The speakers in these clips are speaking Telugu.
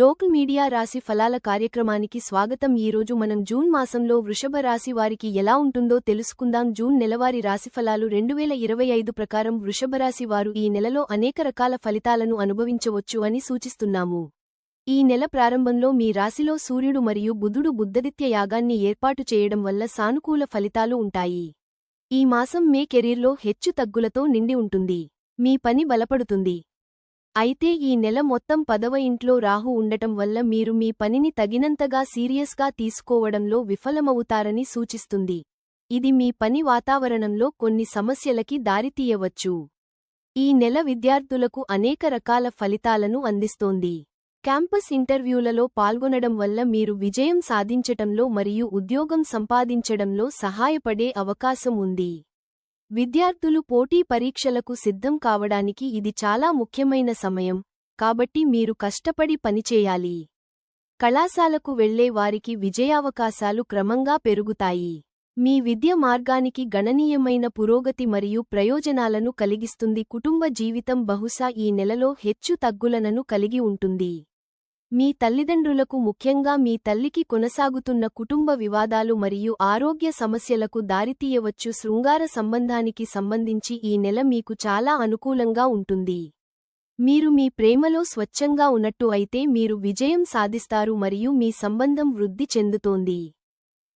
లోకల్ మీడియా రాశి ఫలాల కార్యక్రమానికి స్వాగతం. ఈరోజు మనం జూన్ మాసంలో వృషభ రాశి వారికి ఎలా ఉంటుందో తెలుసుకుందాం. జూన్ నెలవారి రాశి ఫలాలు రెండు వేల ఇరవై ఐదు ప్రకారం వృషభరాశి వారు ఈ నెలలో అనేక రకాల ఫలితాలను అనుభవించవచ్చు అని సూచిస్తున్నాము. ఈ నెల ప్రారంభంలో మీ రాశిలో సూర్యుడు మరియు బుధుడు బుద్ధదిత్య యాగాన్ని ఏర్పాటు చేయడం వల్ల సానుకూల ఫలితాలు ఉంటాయి. ఈ మాసం మే కెరీర్లో హెచ్చు తగ్గులతో నిండి ఉంటుంది. మీ పని బలపడుతుంది. అయితే ఈ నెల మొత్తం పదవ ఇంట్లో రాహు ఉండటం వల్ల మీరు మీ పనిని తగినంతగా సీరియస్గా తీసుకోవడంలో విఫలమవుతారని సూచిస్తుంది. ఇది మీ పని వాతావరణంలో కొన్ని సమస్యలకి దారితీయవచ్చు. ఈ నెల విద్యార్థులకు అనేక రకాల ఫలితాలను అందిస్తోంది. క్యాంపస్ ఇంటర్వ్యూలలో పాల్గొనడం వల్ల మీరు విజయం సాధించటంలో మరియు ఉద్యోగం సంపాదించడంలో సహాయపడే అవకాశం ఉంది. విద్యార్థులు పోటీ పరీక్షలకు సిద్ధం కావడానికి ఇది చాలా ముఖ్యమైన సమయం. కాబట్టి మీరు కష్టపడి పనిచేయాలి కళాశాలకు వెళ్ళే వారికి విజయావకాశాలు క్రమంగా పెరుగుతాయి. మీ విద్య మార్గానికి గణనీయమైన పురోగతి మరియు ప్రయోజనాలను కలిగిస్తుంది. కుటుంబ జీవితం బహుశా ఈ నెలలో హెచ్చు తగ్గులనను కలిగి ఉంటుంది. మీ తల్లిదండ్రులకు ముఖ్యంగా మీ తల్లికి కొనసాగుతున్న కుటుంబ వివాదాలు మరియు ఆరోగ్య సమస్యలకు దారితీయవచ్చు శృంగార సంబంధానికి సంబంధించి ఈ నెల మీకు చాలా అనుకూలంగా ఉంటుంది. మీరు మీ ప్రేమలో స్వచ్ఛంగా ఉన్నట్టు అయితే మీరు విజయం సాధిస్తారు మరియు మీ సంబంధం వృద్ధి చెందుతోంది.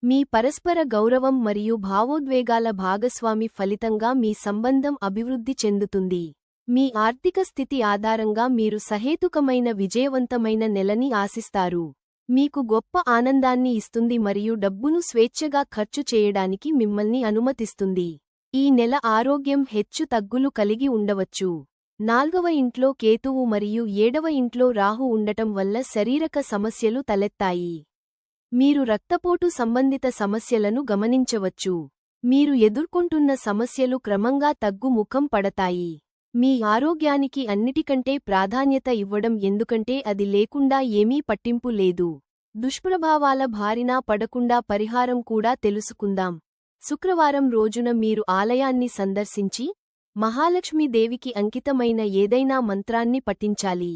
మీ పరస్పర గౌరవం మరియు భావోద్వేగాల భాగస్వామి ఫలితంగా మీ సంబంధం అభివృద్ధి చెందుతుంది. మీ ఆర్థిక స్థితి ఆధారంగా మీరు సహేతుకమైన విజయవంతమైన నెలని ఆశిస్తారు. మీకు గొప్ప ఆనందాన్ని ఇస్తుంది మరియు డబ్బును స్వేచ్ఛగా ఖర్చు చేయడానికి మిమ్మల్ని అనుమతిస్తుంది. ఈ నెల ఆరోగ్యం హెచ్చు తగ్గులు కలిగి ఉండవచ్చు. నాల్గవ ఇంట్లో కేతువు మరియు ఏడవ ఇంట్లో రాహు ఉండటం వల్ల శరీరక సమస్యలు తలెత్తాయి. మీరు రక్తపోటు సంబంధిత సమస్యలను గమనించవచ్చు. మీరు ఎదుర్కొంటున్న సమస్యలు క్రమంగా తగ్గుముఖం పడతాయి. మీ ఆరోగ్యానికి అన్నిటికంటే ప్రాధాన్యత ఇవ్వడం ఎందుకంటే అది లేకుండా ఏమీ పట్టింపు లేదు. దుష్ప్రభావాల భారినా పడకుండా పరిహారం కూడా తెలుసుకుందాం. శుక్రవారం రోజున మీరు ఆలయాన్ని సందర్శించి మహాలక్ష్మీదేవికి అంకితమైన ఏదైనా మంత్రాన్ని పఠించాలి.